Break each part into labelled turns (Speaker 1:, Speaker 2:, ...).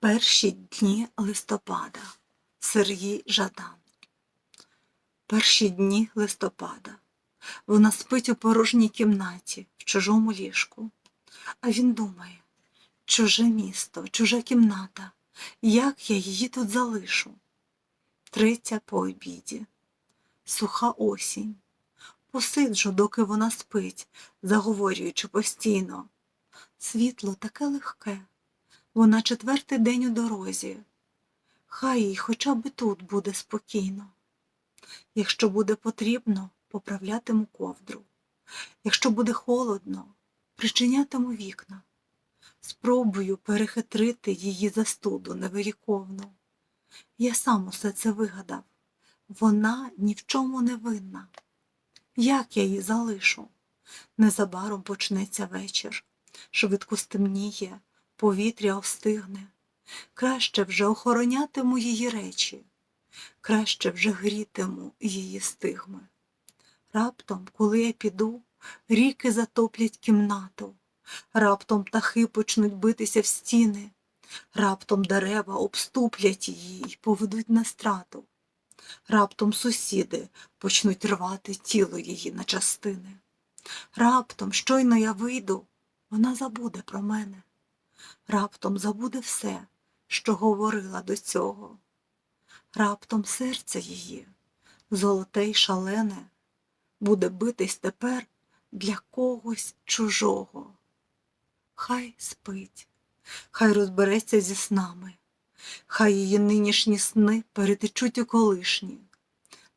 Speaker 1: Перші дні листопада Сергій Жадан. Перші дні листопада. Вона спить у порожній кімнаті, в чужому ліжку. А він думає: чуже місто, чужа кімната, як я її тут залишу? Третя по обіді. Суха осінь. Посиджу, доки вона спить, заговорюючи постійно. Світло таке легке. Вона четвертий день у дорозі. Хай їй хоча б тут буде спокійно. Якщо буде потрібно, поправлятиму ковдру. Якщо буде холодно, причинятиму вікна. Спробую перехитрити її застуду невиріковну. Я сам усе це вигадав. Вона ні в чому не винна. Як я її залишу? Незабаром почнеться вечір, швидко стемніє, повітря остигне. Краще вже охоронятиму її речі, краще вже грітиму її стигми. Раптом, коли я піду, ріки затоплять кімнату, раптом птахи почнуть битися в стіни, раптом дерева обступлять її і поведуть на страту. Раптом сусіди почнуть рвати тіло її на частини. Раптом, щойно я вийду, вона забуде про мене. Раптом забуде все, що говорила до цього. Раптом серце її, золоте й шалене, буде битись тепер для когось чужого. Хай спить, хай розбереться зі снами, хай її нинішні сни перетечуть у колишні,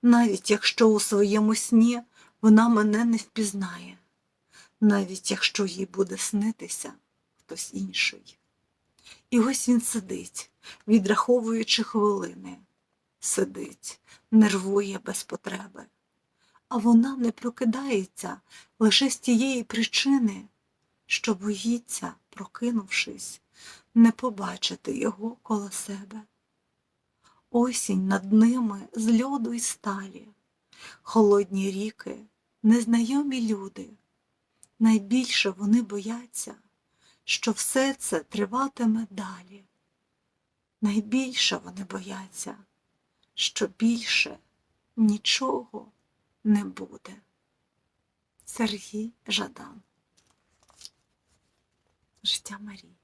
Speaker 1: навіть якщо у своєму сні вона мене не впізнає, навіть якщо їй буде снитися хтось інший. І ось він сидить, відраховуючи хвилини, сидить, нервує без потреби. А вона не прокидається лише з тієї причини, що боїться, прокинувшись, не побачити його коло себе. Осінь над ними з льоду й сталі, холодні ріки, незнайомі люди. Найбільше вони бояться, що все це триватиме далі. Найбільше вони бояться, що більше нічого не буде. Сергій Жадан. Життя Марії.